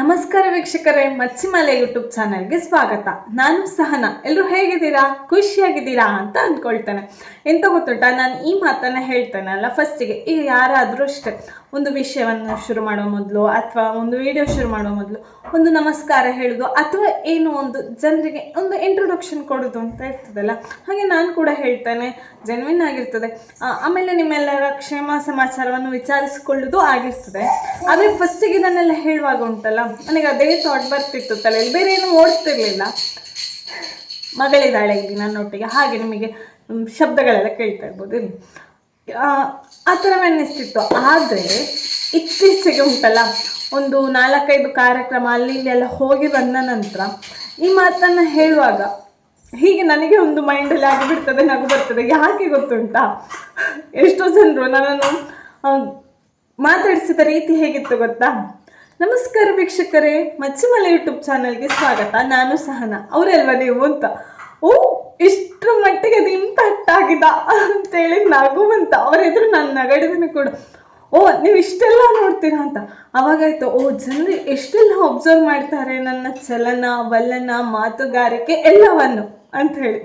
ನಮಸ್ಕಾರ ವೀಕ್ಷಕರೇ, ಮಚ್ಚಿಮಲೆ ಯೂಟ್ಯೂಬ್ ಚಾನಲ್ಗೆ ಸ್ವಾಗತ. ನಾನು ಸಹನ. ಎಲ್ಲರೂ ಹೇಗಿದ್ದೀರಾ? ಖುಷಿಯಾಗಿದ್ದೀರಾ ಅಂತ ಅಂದ್ಕೊಳ್ತೇನೆ. ಎಂತ ಗೊತ್ತುಂಟ? ನಾನು ಈ ಮಾತನ್ನ ಹೇಳ್ತೇನಲ್ಲ ಫಸ್ಟಿಗೆ. ಈಗ ಯಾರಾದರೂ ಅಷ್ಟೇ ಒಂದು ವಿಷಯವನ್ನು ಶುರು ಮಾಡೋ ಮೊದಲು ಅಥವಾ ಒಂದು ವಿಡಿಯೋ ಶುರು ಮಾಡೋ ಮೊದಲು ಒಂದು ನಮಸ್ಕಾರ ಹೇಳೋದು ಅಥವಾ ಏನು ಒಂದು ಜನರಿಗೆ ಒಂದು ಇಂಟ್ರೊಡಕ್ಷನ್ ಕೊಡೋದು ಅಂತ ಇರ್ತದಲ್ಲ? ಹಾಗೆ ನಾನು ಕೂಡ ಹೇಳ್ತೇನೆ. ಜೆನ್ವಿನ್ ಆಗಿರ್ತದೆ. ಆಮೇಲೆ ನಿಮ್ಮೆಲ್ಲರ ಕ್ಷೇಮ ಸಮಾಚಾರವನ್ನು ವಿಚಾರಿಸಿಕೊಳ್ಳೋದು ಆಗಿರ್ತದೆ. ಆದರೆ ಫಸ್ಟಿಗೆ ಇದನ್ನೆಲ್ಲ ಹೇಳುವಾಗ ಉಂಟಲ್ಲ ನನಗೆ ಅದೇ ಥಾಟ್ ಬರ್ತಿತ್ತು ತಲೆಯಲ್ಲಿ. ಬೇರೆ ಏನು ಓಡ್ತಿರ್ಲಿಲ್ಲ. ಮಗಳಿದ್ದಾಳೆ ಇಲ್ಲಿ ನನ್ನೊಟ್ಟಿಗೆ ಹಾಗೆ ನಿಮಗೆ ಶಬ್ದಗಳೆಲ್ಲ ಕೇಳ್ತಾ ಇರ್ಬೋದು. ಆ, ಥರ ಅನ್ನಿಸ್ತಿತ್ತು ಆದರೆ ಇತ್ತೀಚೆಗೆ ಉಂಟಲ್ಲ ಒಂದು ನಾಲ್ಕೈದು ಕಾರ್ಯಕ್ರಮ ಅಲ್ಲಿ ಎಲ್ಲ ಹೋಗಿ ಬಂದ ನಂತರ ಈ ಮಾತನ್ನು ಹೇಳುವಾಗ ಹೀಗೆ ನನಗೆ ಒಂದು ಮೈಂಡಲ್ಲಿ ಆಗಿಬಿಡ್ತದೆ ನಗು ಬರ್ತದೆ ಯಾಕೆ ಗೊತ್ತುಂಟಾ? ಎಷ್ಟೋ ಜನರು ನನ್ನನ್ನು ಮಾತಾಡಿಸಿದ ರೀತಿ ಹೇಗಿತ್ತು ಗೊತ್ತಾ? ನಮಸ್ಕಾರ ವೀಕ್ಷಕರೇ, ಮಚ್ಚಿಮಲೆ ಯೂಟ್ಯೂಬ್ ಚಾನಲ್ಗೆ ಸ್ವಾಗತ. ನಾನು ಸಹನ, ಅವರೆಲ್ವ ನೀವು ಅಂತ? ಓ, ಇಷ್ಟರ ಮಟ್ಟಿಗೆ ಅದು ಇಂಪ್ಯಾಕ್ಟ್ ಆಗಿದ ಅಂತೇಳಿ ನಗು ಅಂತ ಅವ್ರ ಎದುರು ನಾನು ನಗಡಿದನೆ ಕೂಡ. ಓ, ನೀವು ಇಷ್ಟೆಲ್ಲ ನೋಡ್ತೀರಾ ಅಂತ? ಅವಾಗಾಯ್ತು. ಓ, ಜನರು ಎಷ್ಟೆಲ್ಲ ಒಬ್ಸರ್ವ್ ಮಾಡ್ತಾರೆ ನನ್ನ ಚಲನ, ವಲನ, ಮಾತುಗಾರಿಕೆ ಎಲ್ಲವನ್ನು ಅಂತ ಹೇಳಿ.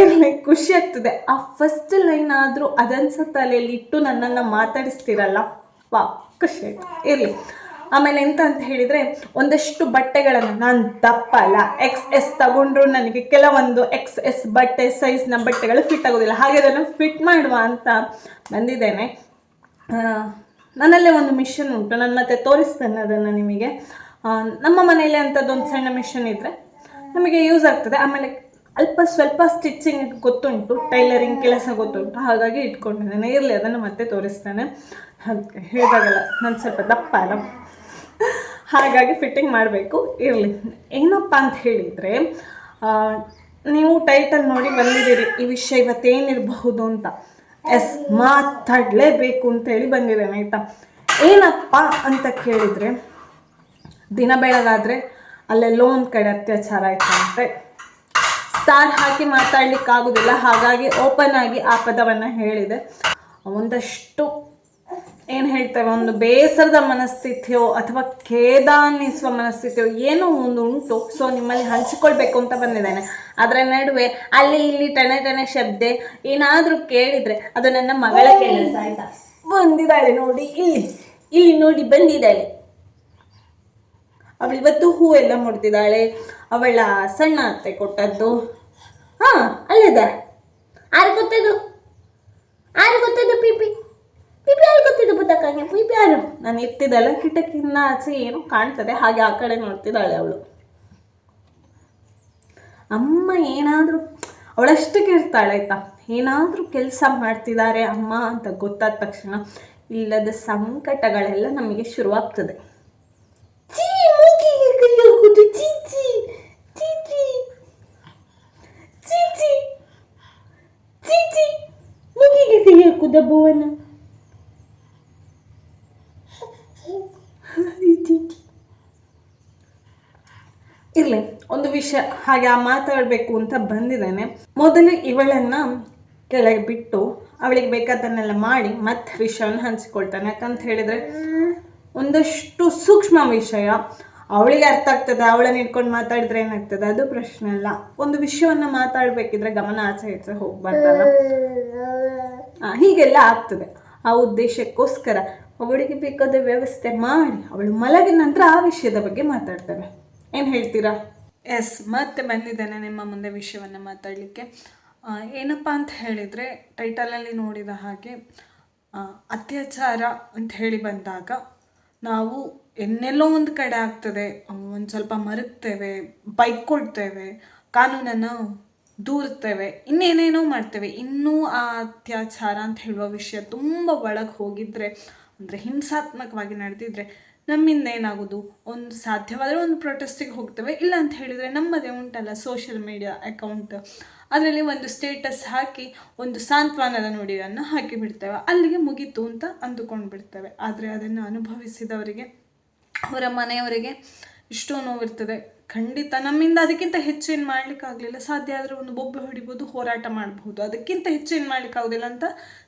ಇರಲಿ ಖುಷಿ ಆಗ್ತದೆ. ಆ ಫಸ್ಟ್ ಲೈನ್ ಆದರೂ ಅದನ್ಸ ತಲೆಯಲ್ಲಿ ಇಟ್ಟು ನನ್ನನ್ನು ಮಾತಾಡಿಸ್ತೀರಲ್ಲ? ವಾ ಖುಷಿ ಆಯ್ತು. ಇರಲಿ. ಆಮೇಲೆ ಎಂತ ಅಂತ ಹೇಳಿದರೆ ಒಂದಷ್ಟು ಬಟ್ಟೆಗಳನ್ನು ನಾನು ದಪ್ಪ ಅಲ್ಲ ಎಕ್ಸ್ ಎಸ್ ತಗೊಂಡ್ರು ನನಗೆ ಕೆಲವೊಂದು ಎಕ್ಸ್ ಎಸ್ ಬಟ್ಟೆ ಸೈಜ್ನ ಬಟ್ಟೆಗಳು ಫಿಟ್ ಆಗೋದಿಲ್ಲ. ಹಾಗೆ ಅದನ್ನು ಫಿಟ್ ಮಾಡುವ ಅಂತ ಬಂದಿದ್ದೇನೆ. ನನ್ನಲ್ಲೇ ಒಂದು ಮಿಷನ್ ಉಂಟು. ನಾನು ಮತ್ತೆ ತೋರಿಸ್ತೇನೆ ಅದನ್ನು ನಿಮಗೆ. ನಮ್ಮ ಮನೆಯಲ್ಲಿ ಅಂಥದ್ದೊಂದು ಸಣ್ಣ ಮಿಷನ್ ಇದ್ದರೆ ನಮಗೆ ಯೂಸ್ ಆಗ್ತದೆ. ಆಮೇಲೆ ಅಲ್ಪ ಸ್ವಲ್ಪ ಸ್ಟಿಚಿಂಗ್ ಗೊತ್ತುಂಟು. ಟೈಲರಿಂಗ್ ಕೆಲಸ ಗೊತ್ತುಂಟು. ಹಾಗಾಗಿ ಇಟ್ಕೊಂಡಿದ್ದೇನೆ. ಇರಲಿ, ಅದನ್ನು ಮತ್ತೆ ತೋರಿಸ್ತೇನೆ. ಹಾಗೆ ಹೇಳಿದಾಗಲ್ಲ ನಾನು ಸ್ವಲ್ಪ ದಪ್ಪ ಅಲ್ಲ ಹಾಗಾಗಿ ಫಿಟ್ಟಿಂಗ್ ಮಾಡಬೇಕು. ಇರಲಿ. ಏನಪ್ಪ ಅಂತ ಹೇಳಿದರೆ ನೀವು ಟೈಟಲ್ ನೋಡಿ ಬಂದಿದ್ದೀರಿ. ಈ ವಿಷಯ ಇವತ್ತೇನಿರಬಹುದು ಅಂತ. ಎಸ್ ಮಾತಾಡಲೇಬೇಕು ಅಂತೇಳಿ ಬಂದಿದ್ದೇನೆ, ಆಯಿತಾ? ಏನಪ್ಪ ಅಂತ ಕೇಳಿದರೆ, ದಿನ ಬೆಳಗಾದರೆ ಅಲ್ಲೆಲ್ಲೋ ಒಂದು ಕಡೆ ಅತ್ಯಾಚಾರ ಆಯ್ತಂತೆ ಸ್ಟಾರ್ ಹಾಕಿ ಮಾತಾಡಲಿಕ್ಕಾಗೋದಿಲ್ಲ. ಹಾಗಾಗಿ ಓಪನ್ ಆಗಿ ಆ ಪದವನ್ನು ಹೇಳಿದೆ. ಒಂದಷ್ಟು ಏನು ಹೇಳ್ತೇವೆ ಒಂದು ಬೇಸರದ ಮನಸ್ಥಿತಿಯೋ ಅಥವಾ ಖೇದ ಅನ್ನಿಸುವ ಮನಸ್ಥಿತಿಯೋ ಏನೋ ಒಂದು ಉಂಟು. ಸೊ ನಿಮ್ಮಲ್ಲಿ ಹಂಚಿಕೊಳ್ಬೇಕು ಅಂತ ಬಂದಿದ್ದೇನೆ. ಅದರ ನಡುವೆ ಅಲ್ಲಿ ಇಲ್ಲಿ ಟಣೆ ಟಣೆ ಶಬ್ದ ಏನಾದರೂ ಕೇಳಿದರೆ ಅದು ನನ್ನ ಮಗಳ ಕೆಲಸ ಬಂದಿದ್ದಾಳೆ ನೋಡಿ, ಇಲ್ಲಿ ಇಲ್ಲಿ ನೋಡಿ ಬಂದಿದ್ದಾಳೆ. ಅವಳು ಇವತ್ತು ಎಲ್ಲ ಮುಡ್ದಿದ್ದಾಳೆ. ಅವಳ ಸಣ್ಣ ಅತ್ತೆ ಕೊಟ್ಟದ್ದು. ಹಾ, ಅಲ್ಲದ. ಆರು ಗೊತ್ತದು ಆರು ಗೊತ್ತದು ಪಿಪಿ ಯಾರು ಗೊತ್ತಿದ್ದು ಇಬ್ಬರು ಪಿಪಿ ಯಾರು? ನಾನು ಎತ್ತಿದ್ದಲ್ಲ, ಕಿಟಕಿನ ಆಚೆ ಏನು ಕಾಣ್ತದೆ, ಹಾಗೆ ಆ ಕಡೆ ನೋಡ್ತಿದ್ದಾಳೆ ಅವಳು. ಅಮ್ಮ ಏನಾದರೂ, ಅವಳಷ್ಟಕ್ಕೆ ಇರ್ತಾಳೆ, ಆಯ್ತಾ? ಏನಾದರೂ ಕೆಲಸ ಮಾಡ್ತಿದ್ದಾರೆ ಅಮ್ಮ ಅಂತ ಗೊತ್ತಾದ ತಕ್ಷಣ ಇಲ್ಲದ ಸಂಕಟಗಳೆಲ್ಲ ನಮಗೆ ಶುರುವಾಗ್ತದೆ. ಚೀಚಿ ಮೂಗಿಗೆ ಕೈ ಹಾಕುದು ವಿಷಯ ಹಾಗೆ ಆ ಮಾತಾಡಬೇಕು ಅಂತ ಬಂದಿದ್ದೇನೆ. ಮೊದಲು ಇವಳನ್ನು ಕೆಳಗೆ ಬಿಟ್ಟು ಅವಳಿಗೆ ಬೇಕಾದನ್ನೆಲ್ಲ ಮಾಡಿ ಮತ್ತೆ ವಿಷಯವನ್ನು ಹಂಚಿಕೊಳ್ತಾನೆ. ಯಾಕಂತ ಹೇಳಿದರೆ, ಒಂದಷ್ಟು ಸೂಕ್ಷ್ಮ ವಿಷಯ. ಅವಳಿಗೆ ಅರ್ಥ ಆಗ್ತದೆ, ಅವಳನ್ನ ಇಟ್ಕೊಂಡು ಮಾತಾಡಿದ್ರೆ ಏನಾಗ್ತದೆ? ಅದು ಪ್ರಶ್ನೆ ಅಲ್ಲ. ಒಂದು ವಿಷಯವನ್ನು ಮಾತಾಡಬೇಕಿದ್ರೆ ಗಮನ ಆಚೆ ಈಚೆ ಹೋಗ್ಬಾರ್ದಲ್ಲ. ಹೀಗೆಲ್ಲ ಆಗ್ತದೆ. ಆ ಉದ್ದೇಶಕ್ಕೋಸ್ಕರ ಅವಳಿಗೆ ಬೇಕಾದ ವ್ಯವಸ್ಥೆ ಮಾಡಿ ಅವಳು ಮಲಗಿದ ನಂತರ ಆ ವಿಷಯದ ಬಗ್ಗೆ ಮಾತಾಡ್ತಾನೆ ಏನು ಹೇಳ್ತೀರಾ? ಎಸ್, ಮತ್ತೆ ಬಂದಿದ್ದೇನೆ ನಿಮ್ಮ ಮುಂದೆ ವಿಷಯವನ್ನು ಮಾತಾಡಲಿಕ್ಕೆ. ಏನಪ್ಪ ಅಂತ ಹೇಳಿದರೆ, ಟೈಟಲಲ್ಲಿ ನೋಡಿದ ಹಾಗೆ ಅತ್ಯಾಚಾರ ಅಂತ ಹೇಳಿ ಬಂದಾಗ, ನಾವು ಎನ್ನೆಲ್ಲೋ ಒಂದು ಕಡೆ ಆಗ್ತದೆ. ಒಂದು ಸ್ವಲ್ಪ ಮರುಗ್ತೇವೆ, ಬೈಕೊಳ್ತೇವೆ, ಕಾನೂನನ್ನು ದೂರ್ತೇವೆ ಇನ್ನೇನೇನೋ ಮಾಡ್ತೇವೆ. ಇನ್ನೂ ಆ ಅತ್ಯಾಚಾರ ಅಂತ ಹೇಳುವ ವಿಷಯ ತುಂಬ ಒಳಗೆ ಹೋಗಿದ್ದರೆ ಅಂದರೆ ಹಿಂಸಾತ್ಮಕವಾಗಿ ನಡೆದಿದ್ರೆ ನಮ್ಮಿಂದ ಏನಾಗೋದು? ಒಂದು ಸಾಧ್ಯವಾದರೆ ಒಂದು ಪ್ರೊಟೆಸ್ಟಿಗೆ ಹೋಗ್ತೇವೆ. ಇಲ್ಲ ಅಂತ ಹೇಳಿದರೆ ನಮ್ಮದೇ ಉಂಟಲ್ಲ ಸೋಷಿಯಲ್ ಮೀಡಿಯಾ ಅಕೌಂಟ್ ಅದರಲ್ಲಿ ಒಂದು ಸ್ಟೇಟಸ್ ಹಾಕಿ, ಒಂದು ಸಾಂತ್ವನದ ನುಡಿಯನ್ನು ಹಾಕಿ ಬಿಡ್ತೇವೆ. ಅಲ್ಲಿಗೆ ಮುಗೀತು ಅಂತ ಅಂದುಕೊಂಡು ಬಿಡ್ತೇವೆ. ಆದರೆ ಅದನ್ನು ಅನುಭವಿಸಿದವರಿಗೆ, ಅವರ ಮನೆಯವರಿಗೆ ಇಷ್ಟೋ ನೋವಿರ್ತದೆ. ಖಂಡಿತ ನಮ್ಮಿಂದ ಅದಕ್ಕಿಂತ ಹೆಚ್ಚೇನು ಮಾಡಲಿಕ್ಕಾಗಲಿಲ್ಲ ಸಾಧ್ಯ ಆದರೆ ಒಂದು ಬೊಬ್ಬೆ ಹೊಡಿಬೋದು, ಹೋರಾಟ ಮಾಡಬಹುದು. ಅದಕ್ಕಿಂತ ಹೆಚ್ಚೇನು ಮಾಡಲಿಕ್ಕಾಗೋದಿಲ್ಲ ಅಂತ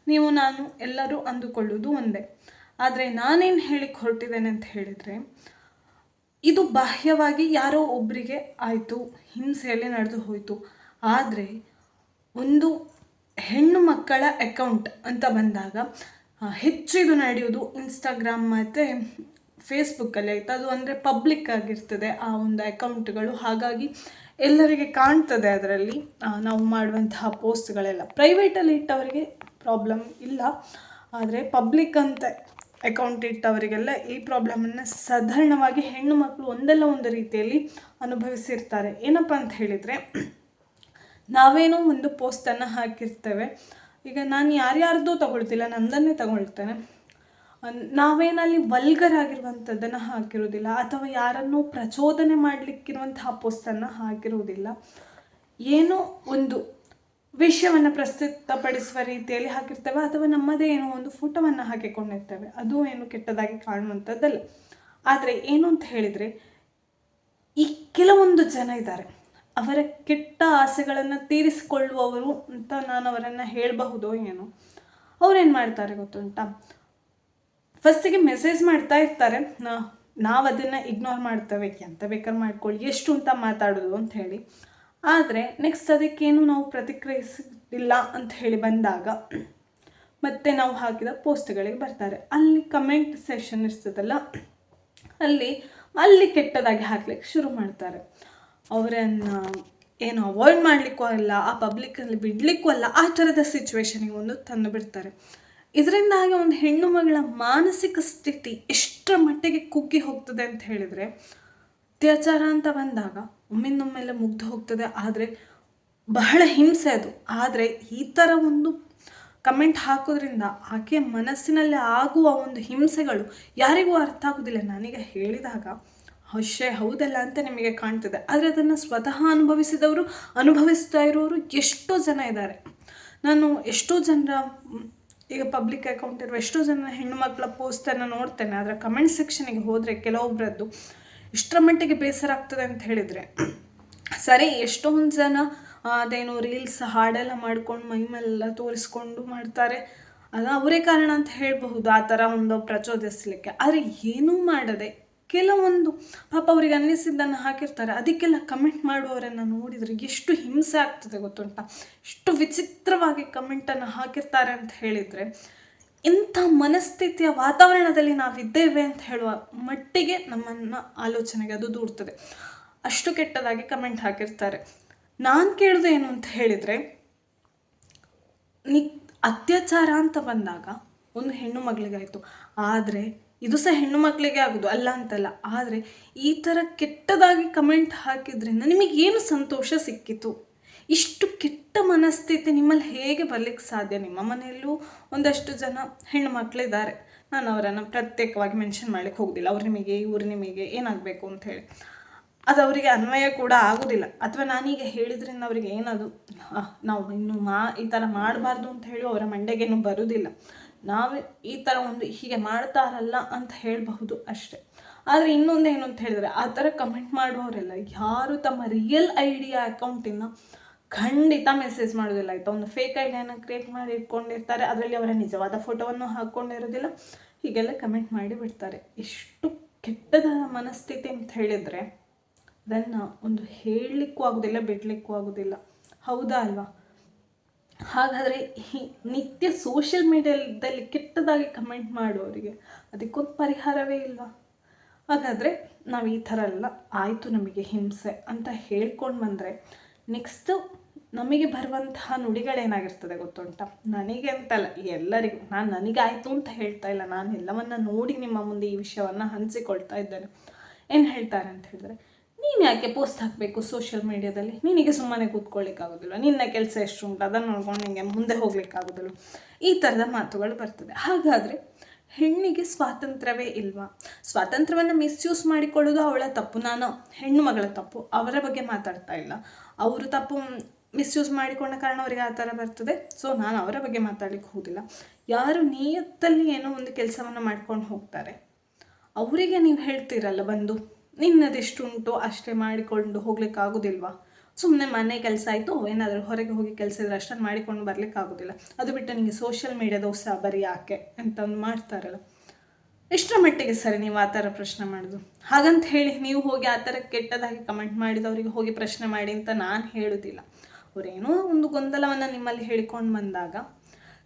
ನೀವು, ನಾನು ಎಲ್ಲರೂ ಅಂದುಕೊಳ್ಳುವುದು ಒಂದೇ. ಆದರೆ ನಾನೇನು ಹೇಳಿಕ್ಕೆ ಹೊರಟಿದ್ದೇನೆ ಅಂತ ಹೇಳಿದರೆ, ಇದು ಬಾಹ್ಯವಾಗಿ ಯಾರೋ ಒಬ್ಬರಿಗೆ ಆಯಿತು, ಹಿಂಸೆಯಲ್ಲಿ ನಡೆದು ಹೋಯಿತು. ಆದರೆ ಒಂದು ಹೆಣ್ಣು ಮಕ್ಕಳ ಅಕೌಂಟ್ ಅಂತ ಬಂದಾಗ ಹೆಚ್ಚು ಇದು ನಡೆಯೋದು ಇನ್ಸ್ಟಾಗ್ರಾಮ್ ಮತ್ತು ಫೇಸ್ಬುಕ್ಕಲ್ಲಿ ಆಯಿತು ಅದು ಅಂದರೆ ಪಬ್ಲಿಕ್ ಆಗಿರ್ತದೆ ಆ ಒಂದು ಅಕೌಂಟ್ಗಳು. ಹಾಗಾಗಿ ಎಲ್ಲರಿಗೆ ಕಾಣ್ತದೆ ಅದರಲ್ಲಿ ನಾವು ಮಾಡುವಂತಹ ಪೋಸ್ಟ್ಗಳೆಲ್ಲ ಪ್ರೈವೇಟಲ್ಲಿ ಇಟ್ಟವರಿಗೆ ಪ್ರಾಬ್ಲಮ್ ಇಲ್ಲ. ಆದರೆ ಪಬ್ಲಿಕ್ ಅಂತ ಅಕೌಂಟ್ ಇಟ್ಟವರಿಗೆಲ್ಲ ಈ ಪ್ರಾಬ್ಲಮನ್ನು ಸಾಧಾರಣವಾಗಿ ಹೆಣ್ಣು ಮಕ್ಕಳು ಒಂದಲ್ಲ ಒಂದು ರೀತಿಯಲ್ಲಿ ಅನುಭವಿಸಿರ್ತಾರೆ. ಏನಪ್ಪ ಅಂತ ಹೇಳಿದರೆ, ನಾವೇನೋ ಒಂದು ಪೋಸ್ಟನ್ನು ಹಾಕಿರ್ತೇವೆ. ಈಗ ನಾನು ಯಾರ್ಯಾರ್ದು ತಗೊಳ್ತಿಲ್ಲ, ನಂದನ್ನೇ ತಗೊಳ್ತೇನೆ. ನಾವೇನಲ್ಲಿ ವಲ್ಗರ್ ಆಗಿರುವಂಥದ್ದನ್ನು ಹಾಕಿರೋದಿಲ್ಲ ಅಥವಾ ಯಾರನ್ನೂ ಪ್ರಚೋದನೆ ಮಾಡಲಿಕ್ಕಿರುವಂತಹ ಪೋಸ್ಟನ್ನು ಹಾಕಿರುವುದಿಲ್ಲ. ಏನೋ ಒಂದು ವಿಷಯವನ್ನು ಪ್ರಸ್ತುತಪಡಿಸುವ ರೀತಿಯಲ್ಲಿ ಹಾಕಿರ್ತೇವೆ. ಅಥವಾ ನಮ್ಮದೇ ಏನೋ ಒಂದು ಫೋಟೋವನ್ನು ಹಾಕಿಕೊಂಡಿರ್ತೇವೆ. ಅದು ಏನು ಕೆಟ್ಟದಾಗಿ ಕಾಣುವಂಥದ್ದಲ್ಲ. ಆದರೆ ಏನು ಅಂತ ಹೇಳಿದರೆ, ಈ ಕೆಲವೊಂದು ಜನ ಇದ್ದಾರೆ. ಅವರ ಕೆಟ್ಟ ಆಸೆಗಳನ್ನು ತೀರಿಸಿಕೊಳ್ಳುವವರು ಅಂತ ನಾನು ಅವರನ್ನು ಹೇಳಬಹುದೋ ಏನೋ. ಅವ್ರೇನು ಮಾಡ್ತಾರೆ ಗೊತ್ತುಂಟಾ? ಫಸ್ಟಿಗೆ ಮೆಸೇಜ್ ಮಾಡ್ತಾ ಇರ್ತಾರೆ. ನಾವು ಅದನ್ನು ಇಗ್ನೋರ್ ಮಾಡ್ತೇವೆ. ಎಂತ ಬೇಕಾದ್ರೆ ಮಾಡ್ಕೊಳ್ಳಿ. ಎಷ್ಟು ಅಂತ ಮಾತಾಡೋದು ಅಂತ ಹೇಳಿ. ಆದರೆ ನೆಕ್ಸ್ಟ್ ಅದಕ್ಕೇನು ನಾವು ಪ್ರತಿಕ್ರಿಯಿಸಿಲ್ಲ ಅಂತ ಹೇಳಿ ಬಂದಾಗ ಮತ್ತೆ ನಾವು ಹಾಕಿದ ಪೋಸ್ಟ್ಗಳಿಗೆ ಬರ್ತಾರೆ. ಅಲ್ಲಿ ಕಮೆಂಟ್ ಸೆಷನ್ ಇರ್ತದಲ್ಲ, ಅಲ್ಲಿ ಅಲ್ಲಿ ಕೆಟ್ಟದಾಗಿ ಹಾಕ್ಲಿಕ್ಕೆ ಶುರು ಮಾಡ್ತಾರೆ. ಅವರನ್ನು ಏನು ಅವಾಯ್ಡ್ ಮಾಡಲಿಕ್ಕೂ ಅಲ್ಲ, ಆ ಪಬ್ಲಿಕ್ಕಲ್ಲಿ ಬಿಡಲಿಕ್ಕೂ ಅಲ್ಲ, ಆ ಥರದ ಸಿಚುವೇಶನಿಗೆ ಒಂದು ತಂದು ಬಿಡ್ತಾರೆ. ಇದರಿಂದಾಗಿ ಒಂದು ಹೆಣ್ಣು ಮಗಳ ಮಾನಸಿಕ ಸ್ಥಿತಿ ಎಷ್ಟರ ಮಟ್ಟಿಗೆ ಕುಗ್ಗಿ ಹೋಗ್ತದೆ ಅಂತ ಹೇಳಿದರೆ, ಅತ್ಯಾಚಾರ ಅಂತ ಬಂದಾಗ ಒಮ್ಮಿಂದೊಮ್ಮೆಲ್ಲ ಮುಗ್ದು ಹೋಗ್ತದೆ. ಆದರೆ ಬಹಳ ಹಿಂಸೆ ಅದು. ಆದರೆ ಈ ಥರ ಒಂದು ಕಮೆಂಟ್ ಹಾಕೋದ್ರಿಂದ ಆಕೆಯ ಮನಸ್ಸಿನಲ್ಲಿ ಆಗುವ ಒಂದು ಹಿಂಸೆಗಳು ಯಾರಿಗೂ ಅರ್ಥ ಆಗೋದಿಲ್ಲ. ನನಗೆ ಹೇಳಿದಾಗ ಹೌಶ್ಯ ಹೌದಲ್ಲ? ಅಂತ ನಿಮಗೆ ಕಾಣ್ತದೆ. ಆದರೆ ಅದನ್ನು ಸ್ವತಃ ಅನುಭವಿಸಿದವರು, ಅನುಭವಿಸ್ತಾ ಇರೋರು ಎಷ್ಟೋ ಜನ ಇದ್ದಾರೆ. ನಾನು ಎಷ್ಟೋ ಜನರ, ಈಗ ಪಬ್ಲಿಕ್ ಅಕೌಂಟ್ ಇರುವ ಎಷ್ಟೋ ಜನ ಹೆಣ್ಣು ಮಕ್ಕಳ ಪೋಸ್ಟನ್ನು ನೋಡ್ತೇನೆ. ಅದರ ಕಮೆಂಟ್ ಸೆಕ್ಷನಿಗೆ ಹೋದರೆ ಕೆಲವೊಬ್ಬರದ್ದು ಇಷ್ಟರ ಮಟ್ಟಿಗೆ ಬೇಸರ ಆಗ್ತದೆ ಅಂತ ಹೇಳಿದರೆ. ಸರಿ, ಎಷ್ಟೊಂದು ಜನ ಅದೇನು ರೀಲ್ಸ್ ಹಾಡೆಲ್ಲ ಮಾಡ್ಕೊಂಡು ಮೈ ಮೇಲೆಲ್ಲ ತೋರಿಸ್ಕೊಂಡು ಮಾಡ್ತಾರೆ. ಅದು ಅವರೇ ಕಾರಣ ಅಂತ ಹೇಳಬಹುದು ಆ ಥರ ಒಂದು ಪ್ರಚೋದಿಸಲಿಕ್ಕೆ. ಆದರೆ ಏನೂ ಮಾಡದೆ ಕೆಲವೊಂದು, ಪಾಪ ಅವ್ರಿಗೆ ಅನ್ನಿಸಿದ್ದನ್ನು ಹಾಕಿರ್ತಾರೆ. ಅದಕ್ಕೆಲ್ಲ ಕಮೆಂಟ್ ಮಾಡುವವರನ್ನು ನೋಡಿದರೆ ಎಷ್ಟು ಹಿಂಸೆ ಆಗ್ತದೆ ಗೊತ್ತುಂಟ? ಎಷ್ಟು ವಿಚಿತ್ರವಾಗಿ ಕಮೆಂಟನ್ನು ಹಾಕಿರ್ತಾರೆ ಅಂತ ಹೇಳಿದರೆ ಇಂಥ ಮನಸ್ಥಿತಿಯ ವಾತಾವರಣದಲ್ಲಿ ನಾವಿದ್ದೇವೆ ಅಂತ ಹೇಳುವ ಮಟ್ಟಿಗೆ ನಮ್ಮನ್ನು ಆಲೋಚನೆಗೆ ಅದು ದೂಡ್ತದೆ. ಅಷ್ಟು ಕೆಟ್ಟದಾಗಿ ಕಮೆಂಟ್ ಹಾಕಿರ್ತಾರೆ. ನಾನು ಕೇಳೋದು ಏನು ಅಂತ ಹೇಳಿದರೆ ನಿ ಅತ್ಯಾಚಾರ ಅಂತ ಬಂದಾಗ ಒಂದು ಹೆಣ್ಣು ಮಗಳಿಗಾಯಿತು. ಆದರೆ, ಇದು ಸಹ ಹೆಣ್ಣು ಮಕ್ಕಳಿಗೆ ಆಗೋದು ಅಲ್ಲ ಅಂತಲ್ಲ. ಆದರೆ, ಈ ಥರ ಕೆಟ್ಟದಾಗಿ ಕಮೆಂಟ್ ಹಾಕಿದ್ರಿಂದ ನಿಮಗೇನು ಸಂತೋಷ ಸಿಕ್ಕಿತು? ಇಷ್ಟು ಕೆಟ್ಟ ಮನಸ್ಥಿತಿ ನಿಮ್ಮಲ್ಲಿ ಹೇಗೆ ಬರ್ಲಿಕ್ಕೆ ಸಾಧ್ಯ? ನಿಮ್ಮ ಮನೆಯಲ್ಲೂ ಒಂದಷ್ಟು ಜನ ಹೆಣ್ಣು ಮಕ್ಕಳಿದ್ದಾರೆ ನಾನು ಅವರನ್ನು ಪ್ರತ್ಯೇಕವಾಗಿ ಮೆನ್ಷನ್ ಮಾಡ್ಲಿಕ್ಕೆ ಹೋಗೋದಿಲ್ಲ. ಅವ್ರು ನಿಮಗೆ, ಇವ್ರು ನಿಮಗೆ ಏನಾಗಬೇಕು ಅಂತ ಹೇಳಿ. ಅದು ಅವರಿಗೆ ಅನ್ವಯ ಕೂಡ ಆಗೋದಿಲ್ಲ. ಅಥವಾ ನಾನೀಗ ಹೇಳಿದ್ರಿಂದ ಅವರಿಗೆ ಏನದು? ನಾವು ಇನ್ನು ಮಾ, ಈ ಥರ ಮಾಡಬಾರ್ದು ಅಂತ ಹೇಳಿ ಅವರ ಮಂಡೆಗೇನು ಬರುವುದಿಲ್ಲ ನಾವು ಈ ಥರ ಒಂದು ಹೀಗೆ ಮಾಡ್ತಾರಲ್ಲ ಅಂತ ಹೇಳಬಹುದು ಅಷ್ಟೆ. ಆದರೆ ಇನ್ನೊಂದು ಏನು ಅಂತ ಹೇಳಿದ್ರೆ, ಆ ಥರ ಕಮೆಂಟ್ ಮಾಡುವವರೆಲ್ಲ ಯಾರು ತಮ್ಮ ರಿಯಲ್ ಐಡಿಯಾ ಅಕೌಂಟಿನ ಖಂಡಿತ ಮೆಸೇಜ್ ಮಾಡೋದಿಲ್ಲ. ಆಯಿತಾ? ಒಂದು ಫೇಕ್ ಐಡಿಯಾನ ಕ್ರಿಯೇಟ್ ಮಾಡಿ ಇಟ್ಕೊಂಡಿರ್ತಾರೆ. ಅದರಲ್ಲಿ ಅವರ ನಿಜವಾದ ಫೋಟೋವನ್ನು ಹಾಕ್ಕೊಂಡಿರೋದಿಲ್ಲ. ಹೀಗೆಲ್ಲ ಕಮೆಂಟ್ ಮಾಡಿ ಬಿಡ್ತಾರೆ. ಎಷ್ಟು ಕೆಟ್ಟದ ಮನಸ್ಥಿತಿ ಅಂತ ಹೇಳಿದರೆ ಅದನ್ನು ಒಂದು ಹೇಳಲಿಕ್ಕೂ ಆಗೋದಿಲ್ಲ, ಬಿಡಲಿಕ್ಕೂ ಆಗೋದಿಲ್ಲ. ಹೌದಾ ಅಲ್ವಾ? ಹಾಗಾದರೆ ಈ ನಿತ್ಯ ಸೋಷಿಯಲ್ ಮೀಡಿಯಾದಲ್ಲಿ ಕೆಟ್ಟದಾಗಿ ಕಮೆಂಟ್ ಮಾಡುವವರಿಗೆ ಅದಕ್ಕೊಂದು ಪರಿಹಾರವೇ ಇಲ್ವಾ? ಹಾಗಾದರೆ ನಾವು ಈ ಥರ ಎಲ್ಲ ಆಯಿತು ನಮಗೆ ಹಿಂಸೆ ಅಂತ ಹೇಳ್ಕೊಂಡು ಬಂದರೆ ನೆಕ್ಸ್ಟು ನಮಗೆ ಬರುವಂತಹ ನುಡಿಗಳೇನಾಗಿರ್ತದೆ ಗೊತ್ತುಂಟ? ನನಗೆ ಅಂತಲ್ಲ ಎಲ್ಲರಿಗೂ, ನಾನು ನನಗಾಯಿತು ಅಂತ ಹೇಳ್ತಾ ಇಲ್ಲ. ನಾನು ಎಲ್ಲವನ್ನ ನೋಡಿ ನಿಮ್ಮ ಮುಂದೆ ಈ ವಿಷಯವನ್ನು ಹಂಚಿಕೊಳ್ತಾ ಇದ್ದೇನೆ. ಏನು ಹೇಳ್ತಾರೆ ಅಂತ ಹೇಳಿದ್ರೆ, ನೀನು ಯಾಕೆ ಪೋಸ್ಟ್ ಹಾಕಬೇಕು ಸೋಷಿಯಲ್ ಮೀಡಿಯಾದಲ್ಲಿ ನಿನಗೆ ಸುಮ್ಮನೆ ಕೂತ್ಕೊಳ್ಳಿಕ್ಕಾಗೋದಿಲ್ಲ. ನಿನ್ನ ಕೆಲಸ ಎಷ್ಟು ಉಂಟು ಅದನ್ನು ನೋಡ್ಕೊಂಡು ನಿನಗೆ ಮುಂದೆ ಹೋಗ್ಲಿಕ್ಕಾಗೋದಿಲ್ಲ. ಈ ಥರದ ಮಾತುಗಳು ಬರ್ತದೆ. ಹಾಗಾದರೆ ಹೆಣ್ಣಿಗೆ ಸ್ವಾತಂತ್ರ್ಯವೇ ಇಲ್ವಾ? ಸ್ವಾತಂತ್ರ್ಯವನ್ನು ಮಿಸ್ಯೂಸ್ ಮಾಡಿಕೊಳ್ಳೋದು ಅವಳ ತಪ್ಪು. ನಾನು ಹೆಣ್ಣು ಮಗಳ ತಪ್ಪು. ಅವರ ಬಗ್ಗೆ ಮಾತಾಡ್ತಾ ಇಲ್ಲ. ಅವರು ತಪ್ಪು ಮಿಸ್ಯೂಸ್ ಮಾಡಿಕೊಂಡ ಕಾರಣ ಅವರಿಗೆ ಆ ಥರ ಬರ್ತದೆ. ಸೊ ನಾನು ಅವರ ಬಗ್ಗೆ ಮಾತಾಡಲಿಕ್ಕೆ ಹೋಗಿಲ್ಲ ಯಾರು ನಿಯತ್ತಲ್ಲಿ ಏನೋ ಒಂದು ಕೆಲಸವನ್ನು ಮಾಡ್ಕೊಂಡು ಹೋಗ್ತಾರೆ. ಅವರಿಗೆ ನೀವು ಹೇಳ್ತೀರಲ್ಲ, ಬಂದು, ನಿನ್ನದೆಷ್ಟುಂಟು, ಅಷ್ಟೇ ಮಾಡಿಕೊಂಡು ಹೋಗ್ಲಿಕ್ಕೆ ಆಗೋದಿಲ್ವಾ? ಸುಮ್ಮನೆ ಮನೆ ಕೆಲಸ ಆಯಿತು, ಏನಾದರೂ ಹೊರಗೆ ಹೋಗಿ ಕೆಲಸ ಇದ್ರೆ ಅಷ್ಟನ್ನು ಮಾಡಿಕೊಂಡು ಬರಲಿಕ್ಕೆ ಆಗೋದಿಲ್ಲ. ಅದು ಬಿಟ್ಟು ನಿಮಗೆ ಸೋಷಿಯಲ್ ಮೀಡಿಯಾದ ಉತ್ಸಾಹ ಬರೀ ಯಾಕೆ ಅಂತ ಒಂದು ಮಾಡ್ತಾರಲ್ಲ. ಎಷ್ಟರ ಮಟ್ಟಿಗೆ ಸರಿ ನೀವು ಆ ಥರ ಪ್ರಶ್ನೆ ಮಾಡೋದು? ಹಾಗಂತ ಹೇಳಿ ನೀವು ಹೋಗಿ ಆ ಥರ ಕೆಟ್ಟದಾಗಿ ಕಮೆಂಟ್ ಮಾಡಿದವರಿಗೆ ಹೋಗಿ ಪ್ರಶ್ನೆ ಮಾಡಿ ಅಂತ ನಾನು ಹೇಳೋದಿಲ್ಲ. ಅವರೇನೋ ಒಂದು ಗೊಂದಲವನ್ನು ನಿಮ್ಮಲ್ಲಿ ಹೇಳಿಕೊಂಡು ಬಂದಾಗ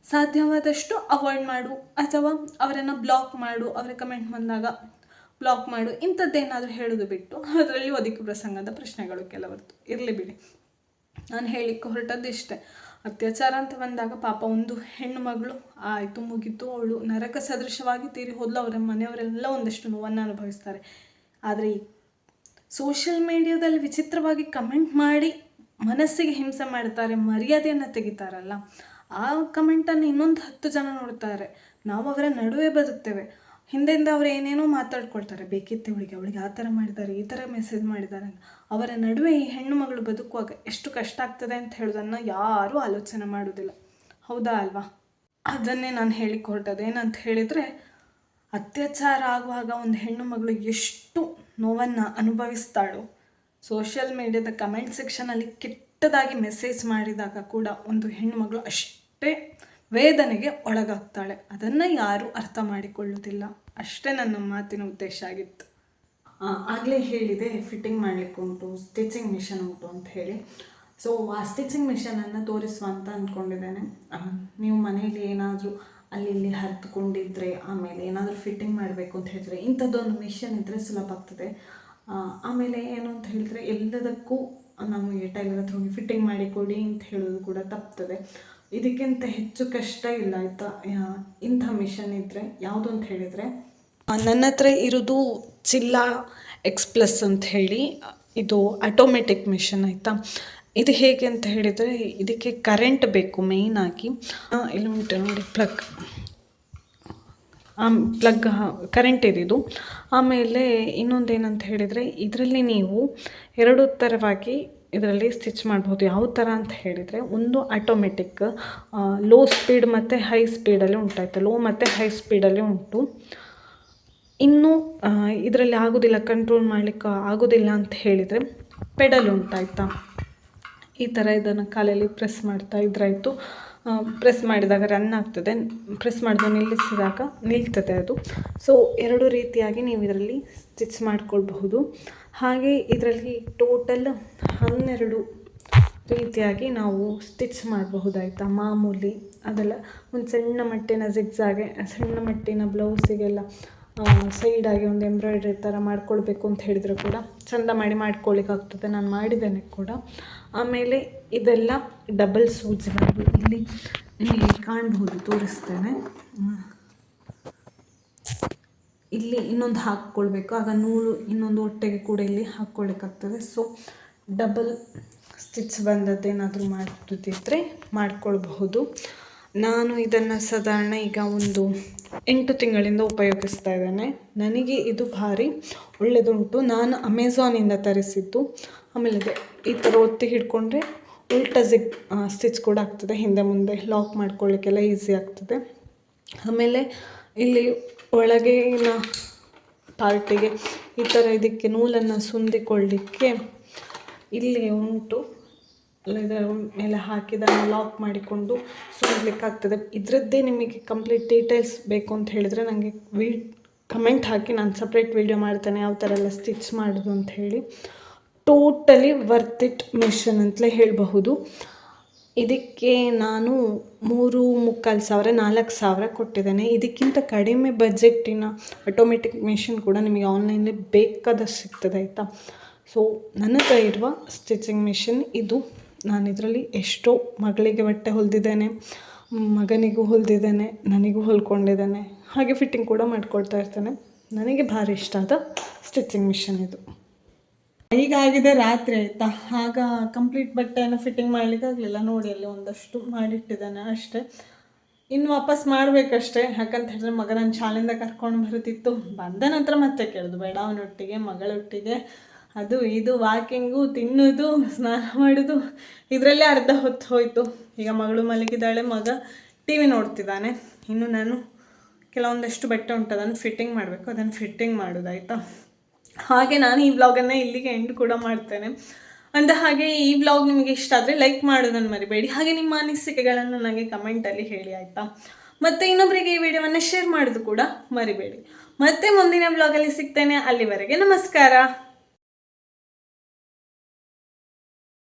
ಸಾಧ್ಯವಾದಷ್ಟು ಅವಾಯ್ಡ್ ಮಾಡು ಅಥವಾ ಅವರನ್ನು ಬ್ಲಾಕ್ ಮಾಡು, ಅವರ ಕಮೆಂಟ್ ಬಂದಾಗ ಬ್ಲಾಕ್ ಮಾಡು, ಇಂಥದ್ದೇನಾದರೂ ಹೇಳೋದು ಬಿಟ್ಟು ಅದರಲ್ಲಿ ಒದಗಿ ಪ್ರಸಂಗದ ಪ್ರಶ್ನೆಗಳು ಕೆಲವರದ್ದು ಇರಲಿ ಬಿಡಿ. ನಾನು ಹೇಳಿಕ್ಕೆ ಹೊರಟದ್ದು ಇಷ್ಟೇ. ಅತ್ಯಾಚಾರ ಅಂತ ಬಂದಾಗ ಪಾಪ ಒಂದು ಹೆಣ್ಣು ಮಗಳು, ಆಯಿತು ಮುಗೀತು, ಅವಳು ನರಕ ಸದೃಶವಾಗಿ ತೀರಿ ಹೋದ್ಲು, ಅವರ ಮನೆಯವರೆಲ್ಲ ಒಂದಷ್ಟು ನೋವನ್ನು ಅನುಭವಿಸ್ತಾರೆ. ಆದರೆ ಈ ಸೋಷಿಯಲ್ ಮೀಡಿಯಾದಲ್ಲಿ ವಿಚಿತ್ರವಾಗಿ ಕಮೆಂಟ್ ಮಾಡಿ ಮನಸ್ಸಿಗೆ ಹಿಂಸೆ ಮಾಡ್ತಾರೆ, ಮರ್ಯಾದೆಯನ್ನು ತೆಗಿತಾರಲ್ಲ, ಆ ಕಮೆಂಟನ್ನು ಇನ್ನೊಂದು ಹತ್ತು ಜನ ನೋಡ್ತಾರೆ. ನಾವು ಅವರ ನಡುವೆ ಬದುಕ್ತೇವೆ. ಹಿಂದೆಯಿಂದ ಅವ್ರು ಏನೇನೋ ಮಾತಾಡ್ಕೊಳ್ತಾರೆ. ಬೇಕಿತ್ತೆ ಅವಳಿಗೆ ಅವಳಿಗೆ ಆ ಥರ ಮಾಡಿದ್ದಾರೆ, ಈ ಥರ ಮೆಸೇಜ್ ಮಾಡಿದ್ದಾರೆ ಅವರ ನಡುವೆ ಈ ಹೆಣ್ಣು ಮಗಳು ಬದುಕುವಾಗ ಎಷ್ಟು ಕಷ್ಟ ಆಗ್ತದೆ ಅಂತ ಹೇಳೋದನ್ನು ಯಾರೂ ಆಲೋಚನೆ ಮಾಡೋದಿಲ್ಲ. ಹೌದಾ ಅಲ್ವಾ? ಅದನ್ನೇ ನಾನು ಹೇಳಿಕೊಟ್ಟದ್ದು. ಏನಂತ ಹೇಳಿದರೆ, ಅತ್ಯಾಚಾರ ಆಗುವಾಗ ಒಂದು ಹೆಣ್ಣು ಮಗಳು ಎಷ್ಟು ನೋವನ್ನು ಅನುಭವಿಸ್ತಾಳೋ ಸೋಷಿಯಲ್ ಮೀಡಿಯಾದ ಕಮೆಂಟ್ ಸೆಕ್ಷನಲ್ಲಿ ಕೆಟ್ಟದಾಗಿ ಮೆಸೇಜ್ ಮಾಡಿದಾಗ ಕೂಡ ಒಂದು ಹೆಣ್ಣುಮಗಳು ಅಷ್ಟೇ ವೇದನೆಗೆ ಒಳಗಾಗ್ತಾಳೆ. ಅದನ್ನು ಯಾರೂ ಅರ್ಥ ಮಾಡಿಕೊಳ್ಳುವುದಿಲ್ಲ ಅಷ್ಟೇ ನನ್ನ ಮಾತಿನ ಉದ್ದೇಶ ಆಗಿತ್ತು. ಆಗಲೇ ಹೇಳಿದೆ ಫಿಟ್ಟಿಂಗ್ ಮಾಡಲಿಕ್ಕೆ ಉಂಟು ಸ್ಟಿಚಿಂಗ್ ಮಿಷನ್ ಉಂಟು ಅಂತ ಹೇಳಿ. ಸೊ ಆ ಸ್ಟಿಚಿಂಗ್ ಮಿಷನನ್ನು ತೋರಿಸುವ ಅಂತ ಅಂದ್ಕೊಂಡಿದ್ದೇನೆ ನೀವು ಮನೆಯಲ್ಲಿ ಏನಾದರೂ ಅಲ್ಲಿ ಇಲ್ಲಿ ಹರಿದುಕೊಂಡಿದ್ರೆ, ಆಮೇಲೆ ಏನಾದರೂ ಫಿಟ್ಟಿಂಗ್ ಮಾಡಬೇಕು ಅಂತ ಹೇಳಿದ್ರೆ ಇಂಥದ್ದೊಂದು ಮಿಷನ್ ಇದ್ದರೆ ಸುಲಭ ಆಗ್ತದೆ. ಆಮೇಲೆ ಏನು ಅಂತ ಹೇಳಿದ್ರೆ ಎಲ್ಲದಕ್ಕೂ ನಮಗೆ ಟೈಲರ್ ಹತ್ರ ಹೋಗಿ ಫಿಟ್ಟಿಂಗ್ ಮಾಡಿ ಕೊಡಿ ಅಂತ ಹೇಳೋದು ಕೂಡ ತಪ್ತದೆ. ಇದಕ್ಕಿಂತ ಹೆಚ್ಚು ಕಷ್ಟ ಇಲ್ಲ ಆಯಿತಾ? ಇಂಥ ಮಿಷನ್ ಇದ್ದರೆ ಯಾವುದು ಅಂತ ಹೇಳಿದರೆ ನನ್ನ ಹತ್ರ ಇರೋದು ಚಿಲ್ಲಾ ಎಕ್ಸ್ ಪ್ಲಸ್ ಅಂತ ಹೇಳಿ, ಇದು ಆಟೋಮೆಟಿಕ್ ಮಿಷನ್ ಆಯಿತಾ? ಇದು ಹೇಗೆ ಅಂತ ಹೇಳಿದರೆ, ಇದಕ್ಕೆ ಕರೆಂಟ್ ಬೇಕು ಮೇಯ್ನಾಗಿ ಇಲ್ಲಿ ನೋಡಿ ಪ್ಲಗ್ ಪ್ಲಗ್ ಕರೆಂಟ್ ಇದಿದು ಆಮೇಲೆ ಇನ್ನೊಂದು ಏನಂತ ಹೇಳಿದರೆ, ಇದರಲ್ಲಿ ನೀವು ಎರಡು ಥರವಾಗಿ ಇದರಲ್ಲಿ ಸ್ಟಿಚ್ ಮಾಡ್ಬೋದು. ಯಾವ ಥರ ಅಂತ ಹೇಳಿದರೆ, ಒಂದು ಆಟೋಮೆಟಿಕ್ ಲೋ ಸ್ಪೀಡ್ ಮತ್ತು ಹೈ ಸ್ಪೀಡಲ್ಲಿ ಉಂಟಾಯ್ತು. ಲೋ ಮತ್ತು ಹೈ ಸ್ಪೀಡಲ್ಲಿ ಉಂಟು. ಇನ್ನು ಇದರಲ್ಲಿ ಆಗೋದಿಲ್ಲ ಕಂಟ್ರೋಲ್ ಮಾಡಲಿಕ್ಕೆ ಆಗೋದಿಲ್ಲ ಅಂತ ಹೇಳಿದರೆ ಪೆಡಲ್ ಉಂಟಾಯ್ತಾ. ಈ ಥರ ಇದನ್ನು ಕಾಲಲ್ಲಿ ಪ್ರೆಸ್ ಮಾಡ್ತಾ ಇದ್ರಾಯಿತು. ಪ್ರೆಸ್ ಮಾಡಿದಾಗ ರನ್ ಆಗ್ತದೆ. ಪ್ರೆಸ್ ಮಾಡಿದಾಗ ನಿಲ್ಲಿಸಿದಾಗ ನಿಲ್ತದೆ ಅದು. ಸೊ ಎರಡು ರೀತಿಯಾಗಿ ನೀವು ಇದರಲ್ಲಿ ಸ್ಟಿಚ್ ಮಾಡಿಕೊಳ್ಬಹುದು. ಹಾಗೆ ಇದರಲ್ಲಿ ಟೋಟಲ್ ಹನ್ನೆರಡು ರೀತಿಯಾಗಿ ನಾವು ಸ್ಟಿಚ್ ಮಾಡಬಹುದಾಯ್ತಾ? ಮಾಮೂಲಿ ಅದೆಲ್ಲ ಒಂದು ಸಣ್ಣ ಮಟ್ಟಿನ ಜಿಗ್ಸಾಗೆ ಸಣ್ಣ ಮಟ್ಟಿನ ಬ್ಲೌಸಿಗೆಲ್ಲ ಸೈಡಾಗಿ ಒಂದು ಎಂಬ್ರಾಯ್ಡ್ರಿ ಥರ ಮಾಡ್ಕೊಳ್ಬೇಕು ಅಂತ ಹೇಳಿದ್ರು ಕೂಡ. ಚಂದ ಮಾಡಿ ಮಾಡ್ಕೊಳ್ಳಿಕ್ಕಾಗ್ತದೆ ನಾನು ಮಾಡಿದ್ದೇನೆ ಕೂಡ. ಆಮೇಲೆ ಇದೆಲ್ಲ ಡಬಲ್ ಸೂಜಿಗಳು ಇಲ್ಲಿ ನಿಮಗೆ ಕಾಣಬಹುದು ತೋರಿಸ್ತೇನೆ. ಇಲ್ಲಿ ಇನ್ನೊಂದು ಹಾಕ್ಕೊಳ್ಬೇಕು. ಆಗ ನೂಲು ಇನ್ನೊಂದು ಹೊಟ್ಟೆಗೆ ಕೂಡ ಇಲ್ಲಿ ಹಾಕ್ಕೊಳ್ಳಿಕ್ಕಾಗ್ತದೆ ಸೊ ಡಬಲ್ ಸ್ಟಿಚ್ ಬಂದದ್ದೇನಾದರೂ ಮಾಡ್ತಿದ್ರೆ ಮಾಡ್ಕೊಳ್ಬಹುದು. ನಾನು ಇದನ್ನು ಸಾಧಾರಣ ಈಗ ಒಂದು ಎಂಟು ತಿಂಗಳಿಂದ ಉಪಯೋಗಿಸ್ತಾ ಇದ್ದೇನೆ. ನನಗೆ ಇದು ಭಾರಿ ಒಳ್ಳೆಯದುಂಟು ನಾನು ಅಮೆಝಾನಿಂದ ತರಿಸಿದ್ದು. ಆಮೇಲೆ ಅದೇ ಈ ಥರ ಒತ್ತಿ ಹಿಡ್ಕೊಂಡ್ರೆ ಉಲ್ಟಾ ಜಿಗ್ ಸ್ಟಿಚ್ ಕೂಡ ಆಗ್ತದೆ. ಹಿಂದೆ ಮುಂದೆ ಲಾಕ್ ಮಾಡ್ಕೊಳ್ಳಿಕ್ಕೆಲ್ಲ ಈಸಿ ಆಗ್ತದೆ. ಆಮೇಲೆ ಇಲ್ಲಿ ಒಳಗಿನ ಪಾರ್ಟಿಗೆ ಈ ಥರ ಇದಕ್ಕೆ ನೂಲನ್ನು ಸುಂದಿಕೊಳ್ಳಿಕ್ಕೆ ಇಲ್ಲಿ ಉಂಟು. ಇದರ ಮೇಲೆ ಹಾಕಿದನ್ನು ಲಾಕ್ ಮಾಡಿಕೊಂಡು ಸುಡಲಿಕ್ಕಾಗ್ತದೆ ಇದರದ್ದೇ ನಿಮಗೆ ಕಂಪ್ಲೀಟ್ ಡೀಟೇಲ್ಸ್ ಬೇಕು ಅಂತ ಹೇಳಿದರೆ ನನಗೆ ವೀ ಕಮೆಂಟ್ ಹಾಕಿ ನಾನು ಸಪ್ರೇಟ್ ವೀಡಿಯೋ ಮಾಡ್ತೇನೆ, ಯಾವ ಥರ ಎಲ್ಲ ಸ್ಟಿಚ್ ಮಾಡೋದು ಅಂತ ಹೇಳಿ. ಟೋಟಲಿ ವರ್ತ್ ಇಟ್ ಮಿಷನ್ ಅಂತಲೇ ಹೇಳಬಹುದು. ಇದಕ್ಕೆ ನಾನು ಮೂರು ಮುಕ್ಕಾಲು ಸಾವಿರ, ನಾಲ್ಕು ಸಾವಿರ ಕೊಟ್ಟಿದ್ದೇನೆ. ಇದಕ್ಕಿಂತ ಕಡಿಮೆ ಬಜೆಟಿನ ಆಟೋಮೆಟಿಕ್ ಮಿಷಿನ್ ಕೂಡ ನಿಮಗೆ ಆನ್ಲೈನಲ್ಲಿ ಬೇಕಾದಷ್ಟು ಸಿಗ್ತದೆ, ಆಯಿತಾ? ಸೊ ನನ್ನ ಹತ್ರ ಇರುವ ಸ್ಟಿಚಿಂಗ್ ಮಿಷಿನ್ ಇದು. ನಾನು ಇದರಲ್ಲಿ ಎಷ್ಟೋ ಮಗಳಿಗೆ ಬಟ್ಟೆ ಹೊಲಿದಿದ್ದೇನೆ, ಮಗನಿಗೂ ಹೊಲಿದಿದ್ದೇನೆ, ನನಗೂ ಹೊಲ್ಕೊಂಡಿದ್ದೇನೆ, ಹಾಗೆ ಫಿಟ್ಟಿಂಗ್ ಕೂಡ ಮಾಡ್ಕೊಳ್ತಾ ಇರ್ತೇನೆ. ನನಗೆ ಭಾರಿ ಇಷ್ಟ ಆದ ಸ್ಟಿಚಿಂಗ್ ಮಿಷನ್ ಇದು. ಈಗ ಆಗಿದೆ ರಾತ್ರಿ ಆಯಿತಾ? ಆಗ ಕಂಪ್ಲೀಟ್ ಬಟ್ಟೆಯನ್ನು ಫಿಟ್ಟಿಂಗ್ ಮಾಡ್ಲಿಕ್ಕೆ ಆಗಲಿಲ್ಲ. ನೋಡಿ, ಅಲ್ಲಿ ಒಂದಷ್ಟು ಮಾಡಿಟ್ಟಿದ್ದಾನೆ ಅಷ್ಟೇ. ಇನ್ನು ವಾಪಸ್ ಮಾಡಬೇಕಷ್ಟೇ. ಯಾಕಂತ ಹೇಳಿದ್ರೆ ಮಗ ನಾನು ಶಾಲೆಯಿಂದ ಕರ್ಕೊಂಡು ಬರುತ್ತಿತ್ತು ಬಂದ ನಂತರ ಮತ್ತೆ ಕೇಳೋದು. ಬೇಡ, ಅವನೊಟ್ಟಿಗೆ, ಮಗಳೊಟ್ಟಿಗೆ. ಅದು ಇದು ವಾಕಿಂಗು ತಿನ್ನೋದು, ಸ್ನಾನ ಮಾಡೋದು, ಇದರಲ್ಲೇ ಅರ್ಧ ಹೊತ್ತು ಹೋಯಿತು. ಈಗ ಮಗಳು ಮಲಗಿದ್ದಾಳೆ, ಮಗ ಟಿ ವಿ ನೋಡ್ತಿದ್ದಾನೆ. ಇನ್ನು ನಾನು ಕೆಲವೊಂದಷ್ಟು ಬಟ್ಟೆ ಉಂಟು, ಅದನ್ನು ಫಿಟ್ಟಿಂಗ್ ಮಾಡಬೇಕು, ಅದನ್ನು ಫಿಟ್ಟಿಂಗ್ ಮಾಡೋದಾಯ್ತಾ? ಹಾಗೆ ನಾನು ಈ ವ್ಲಾಗನ್ನು ಇಲ್ಲಿಗೆ ಎಂಡ್ ಕೂಡ ಮಾಡ್ತೇನೆ. ಅಂದ ಹಾಗೆ ಈ ವ್ಲಾಗ್ ನಿಮಗೆ ಇಷ್ಟ ಆದರೆ ಲೈಕ್ ಮಾಡೋದನ್ನು ಮರಿಬೇಡಿ. ಹಾಗೆ ನಿಮ್ಮ ಅನಿಸಿಕೆಗಳನ್ನು ನನಗೆ ಕಮೆಂಟಲ್ಲಿ ಹೇಳಿ, ಆಯಿತಾ? ಮತ್ತು ಇನ್ನೊಬ್ಬರಿಗೆ ಈ ವಿಡಿಯೋವನ್ನು ಶೇರ್ ಮಾಡೋದು ಕೂಡ ಮರಿಬೇಡಿ. ಮತ್ತೆ ಮುಂದಿನ ಬ್ಲಾಗಲ್ಲಿ ಸಿಗ್ತೇನೆ. ಅಲ್ಲಿವರೆಗೆ ನಮಸ್ಕಾರ.